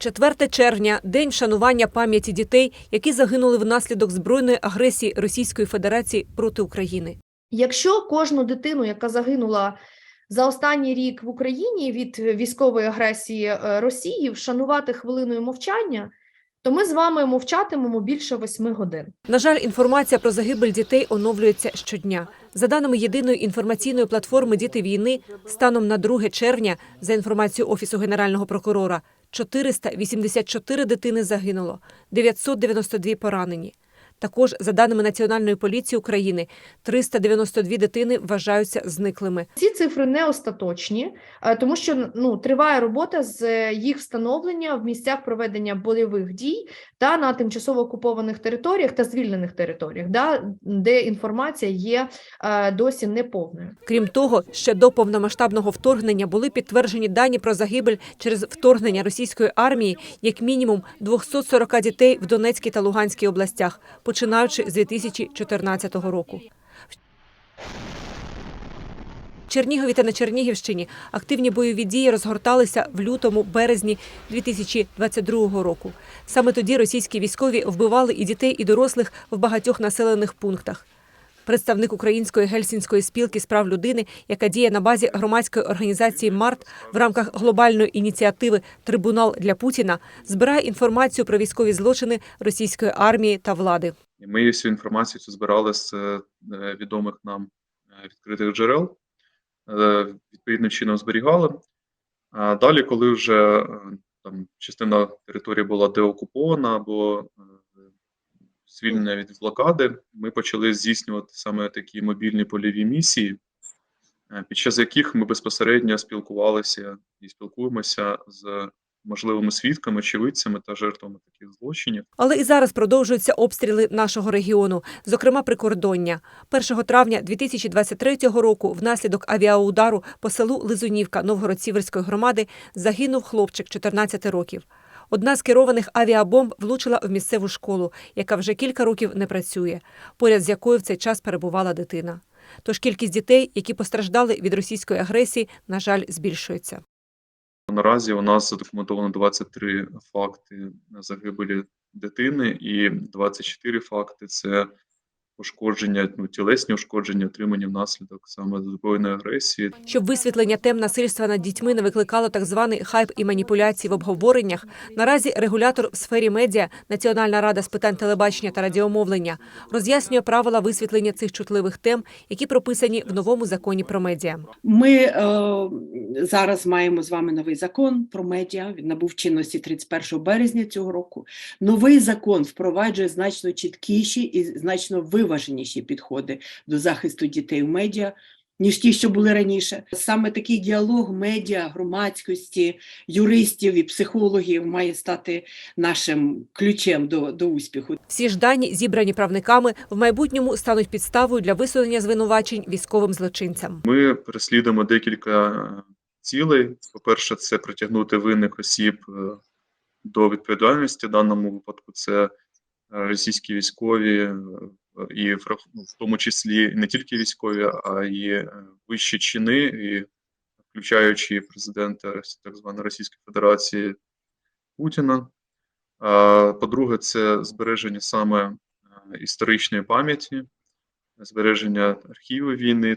4 червня день вшанування пам'яті дітей, які загинули внаслідок збройної агресії Російської Федерації проти України. Якщо кожну дитину, яка загинула за останній рік в Україні від військової агресії е, Росії, вшанувати хвилиною мовчання, то ми з вами мовчатимемо більше восьми годин. На жаль, інформація про загибель дітей оновлюється щодня. За даними єдиної інформаційної платформи Діти війни, станом на 2 червня, за інформацією Офісу Генерального прокурора, 484 дитини загинуло, 992 поранені. Також, за даними Національної поліції України, 392 дитини вважаються зниклими. Ці цифри не остаточні, е, тому що ну, триває робота з е, їх встановлення в місцях проведення бойових дій та на тимчасово окупованих територіях та звільнених територіях, да, де інформація є е, досі неповною. Крім того, ще до повномасштабного вторгнення були підтверджені дані про загибель через вторгнення російської армії як мінімум 240 дітей в Донецькій та Луганській областях, починаючи з 2014 року. Чернігові та на Чернігівщині активні бойові дії розгорталися в лютому-березні 2022 року. Саме тоді російські військові вбивали і дітей, і дорослих в багатьох населених пунктах. Представник Української гельсінської спілки з прав людини, яка діє на базі громадської організації МАРТ в рамках глобальної ініціативи Трибунал для Путіна, збирає інформацію про військові злочини російської армії та влади. Ми всю інформацію цю збирали з е, відомих нам е, відкритих джерел, е, відповідним чином зберігали. А далі, коли вже там частина території була деокупована або звільнена від блокади, ми почали здійснювати саме такі мобільні польові місії, е, під час яких ми безпосередньо спілкувалися і спілкуємося з можливими свідками, очевидцями та жертвами таких злочинів. Але і зараз продовжуються обстріли нашого регіону, зокрема прикордоння. 1 травня 2023 року внаслідок авіаудару по селу Лизунівка Новгород-Сіверської громади загинув хлопчик 14 років. Одна з керованих авіабомб влучила в місцеву школу, яка вже кілька років не працює, поряд з якою в цей час перебувала дитина. Тож кількість дітей, які постраждали від російської агресії, на жаль, збільшується. Наразі у нас задокументовано 23 факти загибелі дитини, і 24 факти це пошкодження, ну, тілесні ушкодження, отримані внаслідок саме збройної агресії. Щоб висвітлення тем насильства над дітьми не викликало так званий хайп і маніпуляції в обговореннях, наразі регулятор в сфері медіа Національна рада з питань телебачення та радіомовлення роз'яснює правила висвітлення цих чутливих тем, які прописані в новому законі про медіа. Ми е, зараз маємо з вами новий закон про медіа. Він набув чинності 31 березня цього року. Новий закон впроваджує значно чіткіші і значно виваженіші підходи до захисту дітей в медіа. Ніж ті, що були раніше, саме такий діалог медіа, громадськості, юристів і психологів має стати нашим ключем до, до успіху. Всі ж дані, зібрані правниками, в майбутньому стануть підставою для висунення звинувачень військовим злочинцям. Ми переслідуємо декілька цілей. По-перше, це притягнути винних осіб е, до відповідальності. В даному випадку це е, російські військові, е, і ну, в тому числі не тільки військові, а й вищі чини, і включаючи президента так званої Російської Федерації Путіна. По-друге, це збереження саме історичної пам'яті, збереження архіву війни